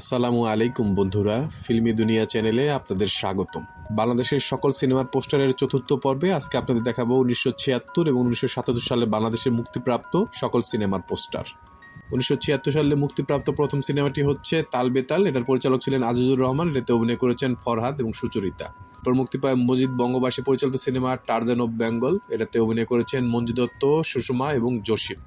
আসসালামু আলাইকুম বন্ধুরা, ফিল্মি দুনিয়া চ্যানেলে আপনাদের স্বাগতম। বাংলাদেশের সকল সিনেমার পোস্টারের চতুর্থ পর্বে আজকে আপনাদের দেখাবো উনিশশো ছিয়াত্তর এবং উনিশশো সাতাত্তর সালে বাংলাদেশে মুক্তিপ্রাপ্ত সকল সিনেমার পোস্টার। উনিশশো ছিয়াত্তর সালে মুক্তিপ্রাপ্ত প্রথম সিনেমাটি হচ্ছে তাল বেতাল, এটার পরিচালক ছিলেন আজিজুর রহমান, এটাতে অভিনয় করেছেন ফরহাদ এবং সুচরিতা। এরপর মুক্তি পায় মজিদ বঙ্গবাসী পরিচালিত সিনেমা টার্জান অফ বেঙ্গল, এটাতে অভিনয় করেছেন মঞ্জু দত্ত, সুষমা এবং জসিম।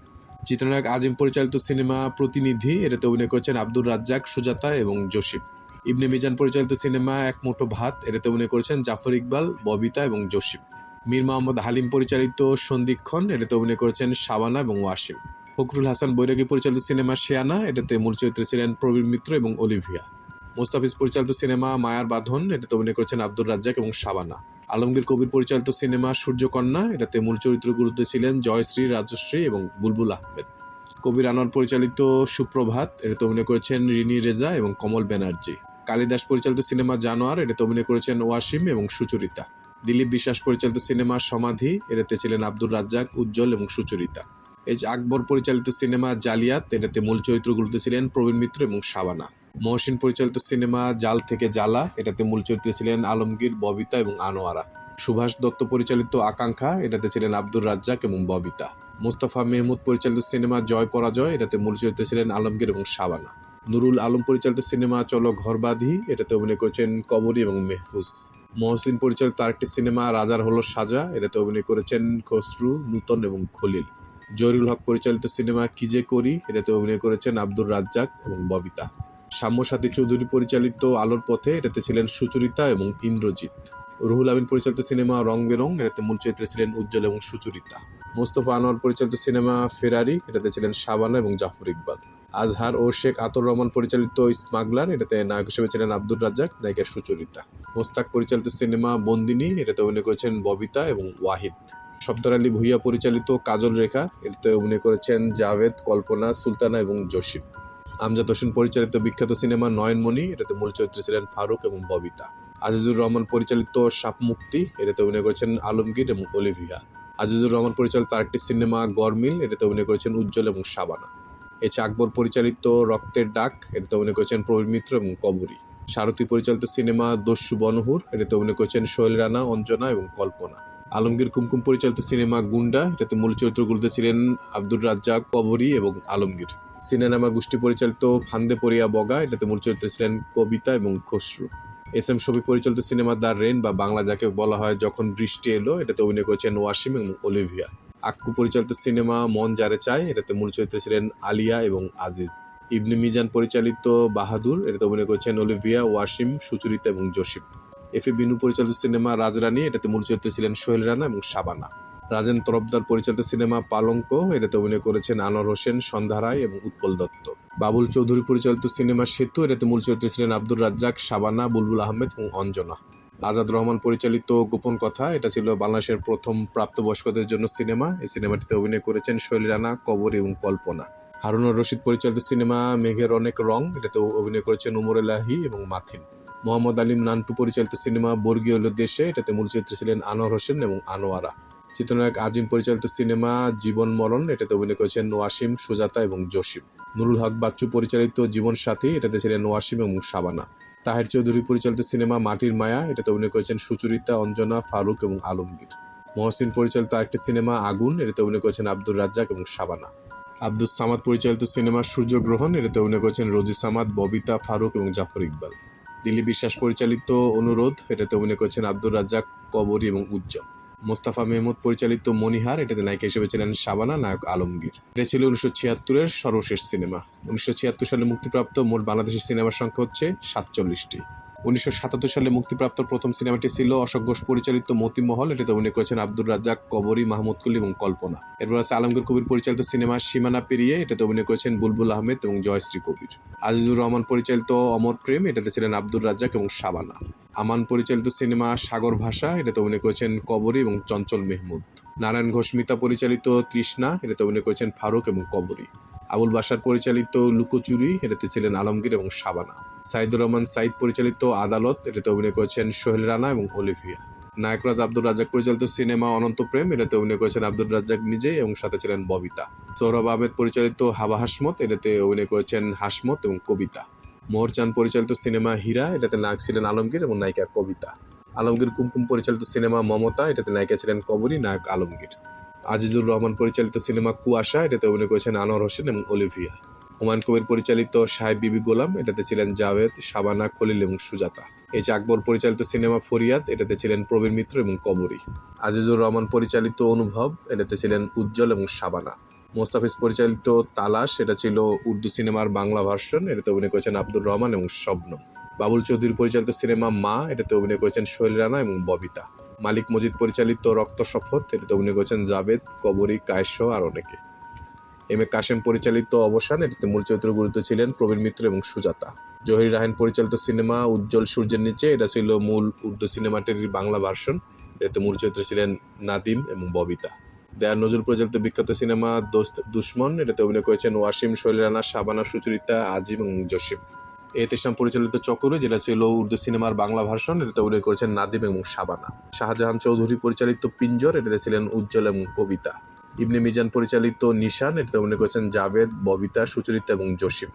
চিত্রনায়ক আজিম পরিচালিত সিনেমা প্রতিনিধি, এটাতে অভিনয় করেছেন আব্দুর রাজ্জাক, সুজাতা এবং জসিম। ইবনে মিজান পরিচালিত সিনেমা এক মুঠো ভাত, এটাতে অভিনয় করেছেন জাফর ইকবাল, ববিতা এবং জসিম। মীর মোহাম্মদ হালিম পরিচালিত সন্ধিক্ষণ এটাতে অভিনয় করেছেন শাবানা এবং ওয়াসিম। ফখরুল হাসান বৈরাগী পরিচালিত সিনেমা শিয়ানা, এটাতে মূল চরিত্রে ছিলেন প্রবীর মিত্র এবং অলিভিয়া। মোস্তাফিজ পরিচালিত সিনেমা মায়ার বাঁধন, এটাতে অভিনয় করেছেন আব্দুর রাজ্জাক এবং শাবানা। আলমগীর কবির পরিচালিত সিনেমা সূর্যকন্যা, এটাতে মূল চরিত্রগুলোতে ছিলেন জয়শ্রী, রাজশ্রী এবং বুলবুল আহমেদ। কবির আনোয়ার পরিচালিত সুপ্রভাত, এটাতে অভিনয় করেছেন রিনি রেজা এবং কমল ব্যানার্জি। কালিদাস পরিচালিত সিনেমা জানোয়ার, এটাতে অভিনয় করেছেন ওয়াসিম এবং সুচরিতা। দিলীপ বিশ্বাস পরিচালিত সিনেমা সমাধি, এটাতে ছিলেন আব্দুর রাজ্জাক, উজ্জ্বল এবং সুচরিতা। এইচ আকবর পরিচালিত সিনেমা জালিয়াত, এটাতে মূল চরিত্রগুলোতে ছিলেন প্রবীণ মিত্র এবং শাবানা। মহসিন পরিচালিত সিনেমা জাল থেকে জ্বালা, এটাতে মূল চরিত্রে ছিলেন আলমগীর, ববিতা এবং আনোয়ারা। সুভাষ দত্ত পরিচালিত আকাঙ্ক্ষা, এটাতে ছিলেন আব্দুর রাজ্জাক এবং ববিতা। মোস্তফা মেহমুদ পরিচালিত সিনেমা জয় পরাজয়, এটাতে মূল চরিত্রে ছিলেন আলমগীর এবং শাবানা। নুরুল আলম পরিচালিত সিনেমা চলো ঘরবাঁধি এটাতে অভিনয় করেছেন কবরী এবং মেহফুজ। মহসিন পরিচালিত আরেকটি সিনেমা রাজার হলো সাজা, এটাতে অভিনয় করেছেন খসরু, নূতন এবং খলিল। জহিরুল হক পরিচালিত সিনেমা কি যে করি, এটাতে অভিনয় করেছেন আব্দুর রাজ্জাক এবং ববিতা। সাম্যসাথী চৌধুরী পরিচালিত আলোর পথে এটাতে ছিলেন সুচরিতা এবং ইন্দ্রজিৎ। রুহুল আমিন পরিচালিত সিনেমা রং বেরং, এটাতে মূল চরিত্রে ছিলেন উজ্জ্বল এবং সুচরিতা। মোস্তফা আনোয়ার পরিচালিত সিনেমা ফেরারি, এটাতে ছিলেন শাবানা এবং জাফর ইকবাল। আজহার ও শেখ আতর রহমান পরিচালিত স্মাগলার, এটাতে নায়ক হিসেবে ছিলেন আব্দুর রাজ্জাক, নায়িকা সুচরিতা। মোস্তাক পরিচালিত সিনেমা বন্দিনী, এটাতে অভিনয় করেছেন ববিতা এবং ওয়াহিদ। শব্দর আলী ভুইয়া পরিচালিত কাজল রেখা, এটাতে অভিনয় করেছেন জাভেদ, কল্পনা, সুলতানা এবং জসিম। আমজাদ হোসেন পরিচালিত বিখ্যাত সিনেমা নয়নমণি, এটাতে মূল চরিত্রে ছিলেন ফারুক এবং ববিতা। আজিজুর রহমান পরিচালিত সাপ মুক্তি, এটাতে অভিনয় করেছেন আলমগীর এবং অলিভিয়া। আজিজুর রহমান পরিচালিত আরেকটি সিনেমা গরমিল, এটাতে অভিনয় করেছেন উজ্জ্বল এবং শাবানা। এছাড়া আকবর পরিচালিত রক্তের ডাক, এটাতে অভিনয় করেছেন প্রবীণ মিত্র এবং কবরী। সারথী পরিচালিত সিনেমা দস্যু বনহুর, এটাতে অভিনয় করেছেন সোহেল রানা, অঞ্জনা এবং কল্পনা। আলমগীর কুমকুম পরিচালিত সিনেমা গুন্ডা, এটাতে মূল চরিত্রগুলোতে ছিলেন আব্দুর রাজ্জাক, কবরী এবং আলমগীর। সিনেনামা গোষ্ঠী পরিচালিত ফান্দে পরিয়া বগা, এটাতে মূল চরিত্রে ছিলেন কবিতা এবং খসরু। এস এম ছবি পরিচালিত সিনেমা দ্য রেন বা বাংলা যাকে বলা হয় যখন বৃষ্টি এলো, এটাতে অভিনয় করেছেন ওয়াসিম এবং অলিভিয়া আক্কু পরিচালিত সিনেমা মন যারে চায়, এটাতে মূল চরিত্রে ছিলেন আলিয়া এবং আজিজ। ইবনি মিজান পরিচালিত বাহাদুর, এটাতে অভিনয় করেছেন অলিভিয়া ওয়াসিম, সুচরিতা এবং জসিম। এফ এ বিনু পরিচালিত সিনেমা রাজরানী, এটাতে মূল চরিত্রে ছিলেন সোহেল রানা এবং শাবানা। রাজেন তরফদার পরিচালিত সিনেমা পালঙ্ক, এটাতে অভিনয় করেছেন আনোয়ার হোসেন, সন্ধ্যা রায় এবং উৎপল দত্ত। বাবুল চৌধুরী পরিচালিত সিনেমা সেতু, এটাতে মূল চরিত্রে ছিলেন আব্দুর রাজ্জাক, শাবানা, বুলবুল আহমেদ এবং অঞ্জনা। আজাদ রহমান পরিচালিত গোপন কথা, এটা ছিল বাংলাদেশের প্রথম প্রাপ্তবয়স্কদের জন্য সিনেমা। এই সিনেমাটিতে অভিনয় করেছেন শৈলী রানা, কবর এবং কল্পনা। হারুনুর রশিদ পরিচালিত সিনেমা মেঘের অনেক রং, এটাতে অভিনয় করেছেন উমর এলাহি এবং মাথিন। মোহাম্মদ আলিম নান্টু পরিচালিত সিনেমা বর্গীয় দেশে, এটাতে মূল চরিত্রে ছিলেন আনোয়ার হোসেন এবং আনোয়ারা। চিত্রনায়ক আজিম পরিচালিত সিনেমা জীবন মরণ, এটাতে অভিনয় করেছেন ওয়াসিম সুজাতা এবং জসিম। নুরুল হক বাচ্চু পরিচালিত জীবন সাথী, এটাতে ছিলেন ওয়াসিম এবং শাবানা। তাহের চৌধুরী পরিচালিত সিনেমা মাটির মায়া, এটাতে অভিনয় করেছেন সুচরিতা, অঞ্জনা, ফারুক এবং আলমগীর। মহসিন পরিচালিত আরেকটি সিনেমা আগুন, এটাতে অভিনয় করেছেন আব্দুর রাজ্জাক এবং শাবানা। আব্দুল সামাদ পরিচালিত সিনেমা সূর্যগ্রহণ, এটাতে অভিনয় করেছেন রোজি সামাদ, ববিতা, ফারুক এবং জাফর ইকবাল। দিলীপ বিশ্বাস পরিচালিত অনুরোধ, এটাতে অভিনয় করেছেন আব্দুর রাজ্জাক, কবরী এবং উজ্জ্বল। মোস্তাফা মেহমুদ, পরিচালিত মনিহার, এটাতে নায়িকা হিসেবে ছিলেন শাবানা, নায়ক আলমগীর। এটা ছিল উনিশশো ছিয়াত্তরের সর্বশেষ সিনেমা। উনিশশো ছিয়াত্তর সালে মুক্তিপ্রাপ্ত মোট বাংলাদেশের সিনেমার সংখ্যা হচ্ছে সাতচল্লিশটি। উনিশশো সাতাত্তর সালে মুক্তিপ্রাপ্ত প্রথম সিনেমাটি ছিল অশোক ঘোষ পরিচালিত মতিমহল, এটাতে অভিনয় করেছেন আব্দুর রাজ্জাক, কবরী, মাহমুদ কুলি এবং কল্পনা। এরপর আছে আলমগীর কবির পরিচালিত সিনেমা সীমানা পেরিয়ে, এটাতে অভিনয় করেছেন বুলবুল আহমেদ এবং জয়শ্রী কবির। আজিজুর রহমান পরিচালিত অমর প্রেম, এটাতে ছিলেন আব্দুর রাজ্জাক এবং শাবানা। আমান পরিচালিত সিনেমা সাগর ভাষা এটাতে অভিনয় করেছেন কবরী এবং চঞ্চল মেহমুদ। নারায়ণ ঘোষ মিতা পরিচালিত তৃষ্ণা এটাতে অভিনয় করেছেন ফারুক এবং কবরী। আবুল বাসার পরিচালিত লুকোচুরি, এটাতে ছিলেন আলমগীর এবং শাবানা। সাইদুর রহমান সাইদ পরিচালিত আদালত, এটাতে অভিনয় করেছেন সোহেল রানা এবং অলিভিয়া। নায়করাজ আব্দুর রাজ্জাক পরিচালিত সিনেমা অনন্ত প্রেম, এটাতে অভিনয় করেছেন আব্দুর রাজ্জাক নিজে এবং সাথে ছিলেন ববিতা। সৌরভ আহমেদ পরিচালিত হাবা হাসমত, এটাতে অভিনয় করেছেন হাসমত এবং কবিতা। মোহর চাঁদ পরিচালিত সিনেমা হীরা, এটাতে নায়ক ছিলেন আলমগীর এবং নায়িকা কবিতা। আলমগীর কুমকুম পরিচালিত সিনেমা মমতা, এটাতে নায়িকা ছিলেন কবরী, নায়ক আলমগীর। আজিজুর রহমান পরিচালিত সিনেমা কুয়াশা, এটাতে অভিনয় করেছেন আনোয়ার হোসেন এবং অলিভিয়া। হুমায়ুন কবির পরিচালিত সাহেব বিবি গোলাম, এটাতে ছিলেন জাভেদ, শাবানা, খলিল এবং সুজাতা। এই যে আকবর পরিচালিত সিনেমা ফরিয়াদ, এটাতে ছিলেন প্রবীর মিত্র এবং কবরী। আজিজুর রহমান পরিচালিত অনুভব, এটাতে ছিলেন উজ্জ্বল এবং শাবানা। মোস্তাফিজ পরিচালিত তালাশ এটা ছিল উর্দু সিনেমার বাংলা ভার্সন, এটাতে অভিনয় করেছেন আব্দুর রহমান এবং শবনম। বাবুল চৌধুরী পরিচালিত সিনেমা মা, এটাতে অভিনয় করেছেন সোহেল রানা এবং ববিতা। মালিক মজিদ পরিচালিত রক্ত শপথ, এটাতে অভিনয় করেছেন জাভেদ, কবরী কায়স আর অনেকে। এম এ কাশেম পরিচালিত অবসান, এটাতে মূল চরিত্র গুরুত্ব ছিলেন প্রবীণ মিত্র এবং সুজাতা। জহির রাহান পরিচালিত সিনেমা উজ্জ্বল সূর্যের নিচে, এটা ছিল মূল উর্দু সিনেমাটির বাংলা ভার্সন এতে মূল চরিত্র ছিলেন নাদিম এবং ববিতা। দেয়ার নজরুল পরিচালিত বিখ্যাত সিনেমা দোস্ত দুশ্মন, এটাতে অভিনয় করেছেন ওয়াসিম, শৈল রানা, শাবানা, সুচরিতা, আজিম এবং জসিম। এতে ইসলাম পরিচালিত চকরি যেটা ছিল উর্দু সিনেমার বাংলা ভার্সন, এটাতে অভিনয় করেছেন নাদিম এবং শাবানা। শাহজাহান চৌধুরী পরিচালিত পিঞ্জর, এটাতে ছিলেন উজ্জ্বল এবং কবিতা। ইবনে মিজান পরিচালিত নিশান, এটাতে অভিনয় করেছেন জাভেদ, ববিতা, সুচরিতা এবং জসিম।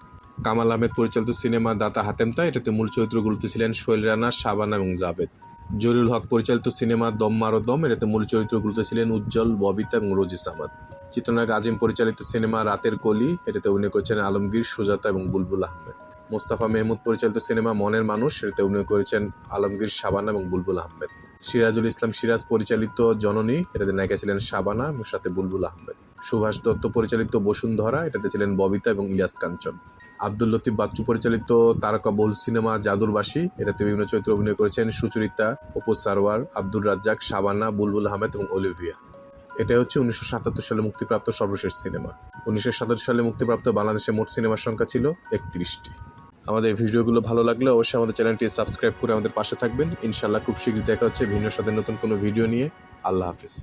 কামাল আহমেদ পরিচালিত সিনেমা দাতা হাতেমতা, এটাতে মূল চরিত্রগুলোতে ছিলেন শৈল রানা, শাবানা এবং জাভেদ। জরিউল হক পরিচালিত সিনেমা দম মারো দম, এটাতে মূল চরিত্রগুলোতে ছিলেন উজ্জ্বল, ববিতা এবং রোজিস সামাদ চিত্রনায়ক আজিম পরিচালিত সিনেমা রাতের কলি, এটাতে অভিনয় করেছেন আলমগীর, সুজাতা এবং বুলবুল আহমেদ। মোস্তাফা মেহমুদ পরিচালিত সিনেমা মনের মানুষ, এটাতে অভিনয় করেছেন আলমগীর, শাবানা এবং বুলবুল আহমেদ। সিরাজুল ইসলাম সিরাজ পরিচালিত জননী, এটাতে নায়িকা ছিলেন শাবানা এবং সাথে বুলবুল আহমেদ। সুভাষ দত্ত পরিচালিত বসুন্ধরা, এটাতে ছিলেন ববিতা এবং ইলিয়াস কাঞ্চন। আব্দুল লতিফ বাচ্চু পরিচালিত তারকা বহুল সিনেমা জাদুরবাসী। এটাতে বিভিন্ন চরিত্রে অভিনয় করেছেন সুচরিতা, অপু সারওয়ার আব্দুর রাজ্জাক, শাবানা, বুলবুল আহমেদ এবং অলিভিয়া। এটা হচ্ছে উনিশশো সাতাত্তর সালে মুক্তিপ্রাপ্ত সর্বশেষ সিনেমা। উনিশশো সাতাত্তর সালে মুক্তিপ্রাপ্ত বাংলাদেশের মোট সিনেমার সংখ্যা ছিল একত্রিশটি। আমাদের ভিডিওগুলো ভালো লাগলে অবশ্যই আমাদের চ্যানেলটি সাবস্ক্রাইব করে আমাদের পাশে থাকবেন। ইনশাল্লাহ খুব শীঘ্রই দেখা হচ্ছে ভিন্ন সাথে নতুন কোনো ভিডিও নিয়ে। আল্লাহ হাফিজ।